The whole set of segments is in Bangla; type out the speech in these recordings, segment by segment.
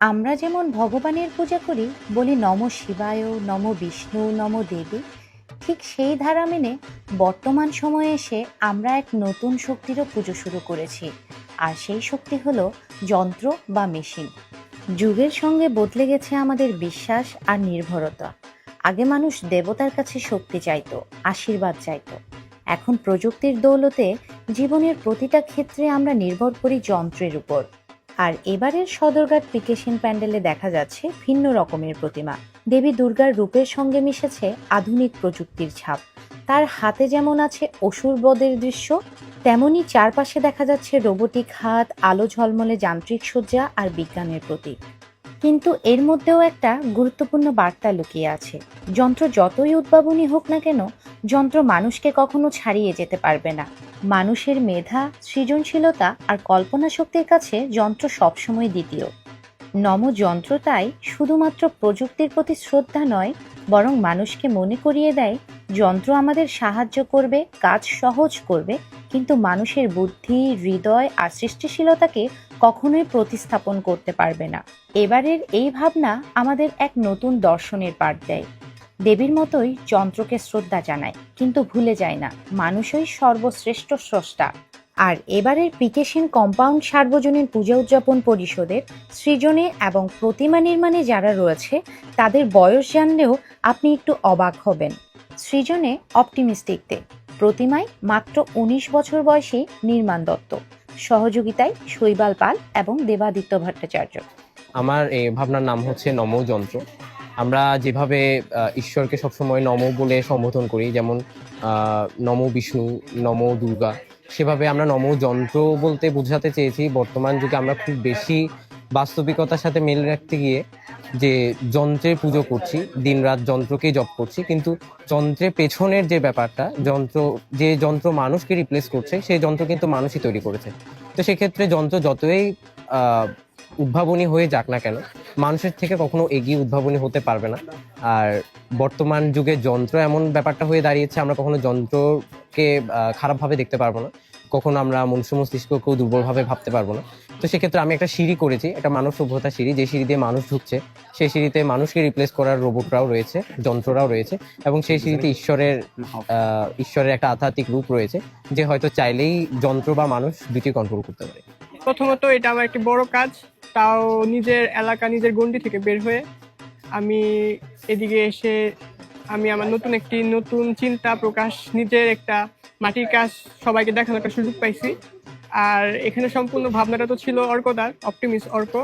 আমরা যেমন ভগবানের পূজা করি, বলি নম শিবায়, নম বিষ্ণু, নম দেবী, ঠিক সেই ধারা মেনে বর্তমান সময়ে এসে আমরা এক নতুন শক্তিরও পুজো শুরু করেছি। আর সেই শক্তি হলো যন্ত্র বা মেশিন। যুগের সঙ্গে বদলে গেছে আমাদের বিশ্বাস আর নির্ভরতা। আগে মানুষ দেবতার কাছে শক্তি চাইত, আশীর্বাদ চাইতো। এখন প্রযুক্তির দৌলতে জীবনের প্রতিটা ক্ষেত্রে আমরা নির্ভর করি যন্ত্রের উপর। আর এবারের সদরঘাট পিকেশন প্যান্ডেলে দেখা যাচ্ছে ভিন্ন রকমের প্রতিমা। দেবী দুর্গার রূপের সঙ্গে মিশেছে আধুনিক প্রযুক্তির ছাপ। তার হাতে যেমন আছে অসুর বদের দৃশ্য, তেমনি চারপাশে দেখা যাচ্ছে রোবোটিক হাত, আলো ঝলমলে যান্ত্রিক সজ্জা আর বিজ্ঞানের প্রতীক। কিন্তু এর মধ্যেও একটা গুরুত্বপূর্ণ বার্তা লুকিয়ে আছে। যন্ত্র যতই উদ্ভাবনী হোক না কেন যন্ত্র মানুষকে কখনো ছাড়িয়ে যেতে পারবে না। মানুষের মেধা, সৃজনশীলতা আর কল্পনা শক্তির কাছে যন্ত্র সবসময় দ্বিতীয়। নম যন্ত্র তাই শুধুমাত্র প্রযুক্তির প্রতি শ্রদ্ধা নয়, বরং মানুষকে মনে করিয়ে দেয়, যন্ত্র আমাদের সাহায্য করবে, কাজ সহজ করবে, কিন্তু মানুষের বুদ্ধি, হৃদয় আর সৃষ্টিশীলতাকে কখনোই প্রতিস্থাপন করতে পারবে না। এবারের এই ভাবনা আমাদের এক নতুন দর্শনের পাঠ দেয়। দেবীর মতোই যন্ত্রকে শ্রদ্ধা জানায়, কিন্তু ভুলে যায় না, মানুষই সর্বশ্রেষ্ঠ স্রষ্টা। আর এবারের পিকেশন কম্পাউন্ড সার্বজনীন পূজা উদযাপন পরিষদের সৃজনে এবং প্রতিমা নির্মাণে যারা রয়েছে, তাদের বয়স জানলেও আপনি একটু অবাক হবেন। সৃজনে অপটিমিস্টিকতে, প্রতিমায় মাত্র উনিশ বছর বয়সী নির্মাণ দত্ত, সহযোগিতায় শৈবাল পাল এবং দেবাদিত্য ভট্টাচার্য। আমার এই ভাবনার নাম হচ্ছে নম যন্ত্র। আমরা যেভাবে ঈশ্বরকে সবসময় নম বলে সম্বোধন করি, যেমন নম বিষ্ণু, নম দুর্গা, সেভাবে আমরা নম যন্ত্র বলতে বোঝাতে চেয়েছি। বর্তমান যুগে আমরা খুব বেশি বাস্তবিকতার সাথে মেল রাখতে গিয়ে যে যন্ত্রে পুজো করছি, দিনরাত যন্ত্রকেই জপ করছি, কিন্তু যন্ত্রের পেছনের যে ব্যাপারটা, যন্ত্র, যে যন্ত্র মানুষকে রিপ্লেস করছে, সেই যন্ত্র কিন্তু মানুষই তৈরি করেছে। তো সেক্ষেত্রে যন্ত্র যতই উদ্ভাবনী হয়ে যাক না কেন মানুষের থেকে কখনো এগিয়ে উদ্ভাবনী হতে পারবে না। আর বর্তমান যুগে যন্ত্র এমন ব্যাপারটা হয়ে দাঁড়িয়েছে, আমরা কখনো যন্ত্রকে খারাপভাবে দেখতে পারব না। কখনো আমরা মনুষ্য মস্তিষ্ককেও দুর্বলভাবে ভাবতে পারব না। তো সেক্ষেত্রে আমি একটা সিঁড়ি করেছি, একটা মানব সভ্যতা সিঁড়ি, যে সিঁড়ি দিয়ে মানুষ ঢুকছে, সেই সিঁড়িতে মানুষকে রিপ্লেস করার রোবটরাও রয়েছে, যন্ত্ররাও রয়েছে, এবং সেই সিঁড়িতে ঈশ্বরের ঈশ্বরের একটা আধ্যাত্মিক রূপ রয়েছে, যে হয়তো চাইলেই যন্ত্র বা মানুষ দুটি কন্ট্রোল করতে পারে। প্রথমত এটা আমার একটি বড় কাজ তাও নিজের এলাকা, নিজের গন্ডি থেকে বের হয়ে আমি এদিকে এসে আমি আমার নতুন একটি নতুন চিন্তা প্রকাশ, নিজের একটা মাটির কাজ সবাইকে দেখানোর একটা সুযোগ পাইছি। আর এখানে সম্পূর্ণ ভাবনাটা তো ছিল অর্কদার অপটিমিস অর্ক।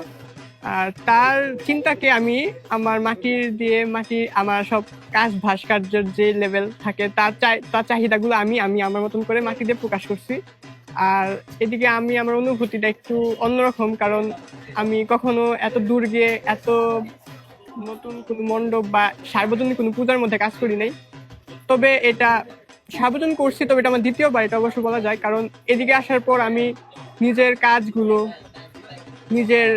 আর তার চিন্তাকে আমি আমার মাটির দিয়ে মাটি, আমার সব কাজ ভাস্কর্যের যে লেভেল থাকে, তার চাই, তার চাহিদাগুলো আমি আমি আমার মতন করে মাটি দিয়ে প্রকাশ করছি। আর এদিকে আমি, আমার অনুভূতিটা একটু অন্যরকম, কারণ আমি কখনো এত দূর গিয়ে এত নতুন কোনো মণ্ডপ বা সার্বজনীন কোনো পূজার মধ্যে কাজ করি নাই। তবে এটা সার্বজনীন করছি, তবে এটা আমার দ্বিতীয়বার, এটা অবশ্য বলা যায়। কারণ এদিকে আসার পর আমি নিজের কাজগুলো, নিজের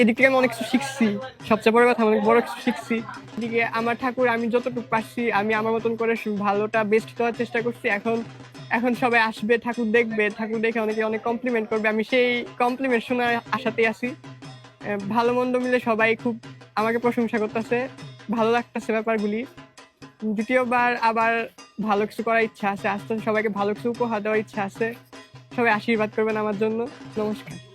এদিক থেকে আমি অনেক কিছু শিখছি, সবচেয়ে বড় কথা অনেক বড় কিছু শিখছি। এদিকে আমার ঠাকুর, আমি যতটুকু পারছি, আমি আমার মতন করে ভালোটা বেস্ট দেওয়ার চেষ্টা করছি। এখন এখন সবাই আসবে, ঠাকুর দেখবে, ঠাকুর দেখে অনেকে অনেক কমপ্লিমেন্ট করবে। আমি সেই কমপ্লিমেন্ট শোনার আশাতেই আছি। ভালো মন্দ মিলে সবাই খুব আমাকে প্রশংসা করতেছে, ভালো লাগতেছে ব্যাপারগুলি। দ্বিতীয়বার আবার ভালো কিছু করার ইচ্ছা আছে আস্তে সবাইকে ভালো কিছু উপহার দেওয়ার ইচ্ছা আছে। সবাই আশীর্বাদ করবেন আমার জন্য। নমস্কার।